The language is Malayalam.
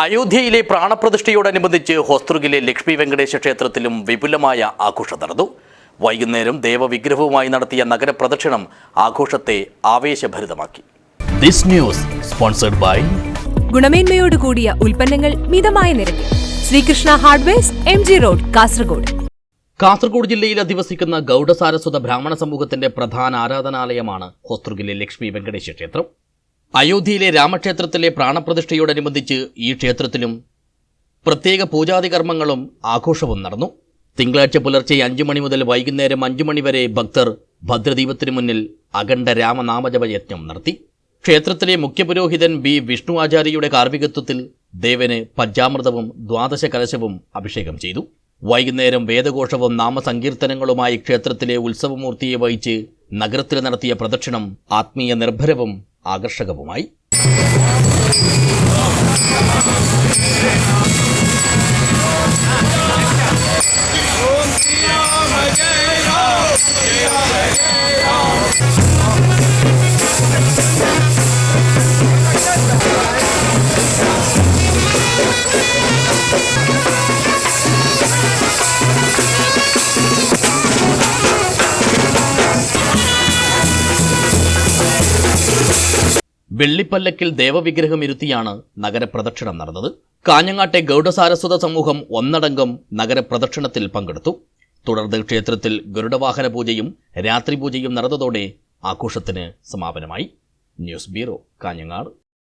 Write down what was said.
അയോധ്യയിലെ പ്രാണപ്രതിഷ്ഠയോടനുബന്ധിച്ച് ഹോസ്തൃഗിലെ ലക്ഷ്മി വെങ്കടേശ ക്ഷേത്രത്തിലും വിപുലമായ ആഘോഷം നടന്നു. വൈകുന്നേരം ദേവവിഗ്രഹവുമായി നടത്തിയ നഗരപ്രദക്ഷിണം ആഘോഷത്തെ ആവേശഭരിതമാക്കി. ദിസ് ന്യൂസ് സ്പോൺസർഡ് ബൈ ഗുണമേന്മയോട് കൂടിയ ഉൽപ്പന്നങ്ങൾ മിതമായ നിരക്കിൽ. Sreekrishna hardwares M G road Kasaragod. Kasaragod ജില്ലയിൽ അധിവസിക്കുന്ന ഗൗഡസാരസ്വത ബ്രാഹ്മണ സമൂഹത്തിന്റെ പ്രധാന ആരാധനാലയമാണ് ഹോസ്തൃഗിലെ ലക്ഷ്മി വെങ്കടേശ ക്ഷേത്രം. അയോധ്യയിലെ രാമക്ഷേത്രത്തിലെ പ്രാണപ്രതിഷ്ഠയോടനുബന്ധിച്ച് ഈ ക്ഷേത്രത്തിലും പ്രത്യേക പൂജാതി കർമ്മങ്ങളും ആഘോഷവും നടന്നു. തിങ്കളാഴ്ച പുലർച്ചെ അഞ്ചു മണി മുതൽ വൈകുന്നേരം അഞ്ചു മണി വരെ ഭക്തർ ഭദ്രദീപത്തിനു മുന്നിൽ അഖണ്ഡ രാമനാമജപ യജ്ഞം നടത്തി. ക്ഷേത്രത്തിലെ മുഖ്യപുരോഹിതൻ ബി. വിഷ്ണു ആചാര്യയുടെ കാർമ്മികത്വത്തിൽ ദേവന് പഞ്ചാമൃതവും ദ്വാദശ കലശവും അഭിഷേകം ചെയ്തു. വൈകുന്നേരം വേദഘോഷവും നാമസങ്കീർത്തനങ്ങളുമായി ക്ഷേത്രത്തിലെ ഉത്സവമൂർത്തിയെ വഹിച്ച് നഗരത്തിൽ നടത്തിയ പ്രദക്ഷിണം ആത്മീയ നിർഭരവും ആകർഷകവുമായി. വെള്ളിപ്പല്ലക്കിൽ ദേവവിഗ്രഹം ഇരുത്തിയാണ് നഗരപ്രദക്ഷിണം നടന്നത്. കാഞ്ഞങ്ങാട്ടെ ഗൗഡസാരസ്വത സമൂഹം ഒന്നടങ്കം നഗരപ്രദക്ഷിണത്തിൽ പങ്കെടുത്തു. തുടർന്ന് ക്ഷേത്രത്തിൽ ഗരുഡവാഹന പൂജയും രാത്രി പൂജയും നടന്നതോടെ ആഘോഷത്തിന് സമാപനമായി. News bureau Kanhangad.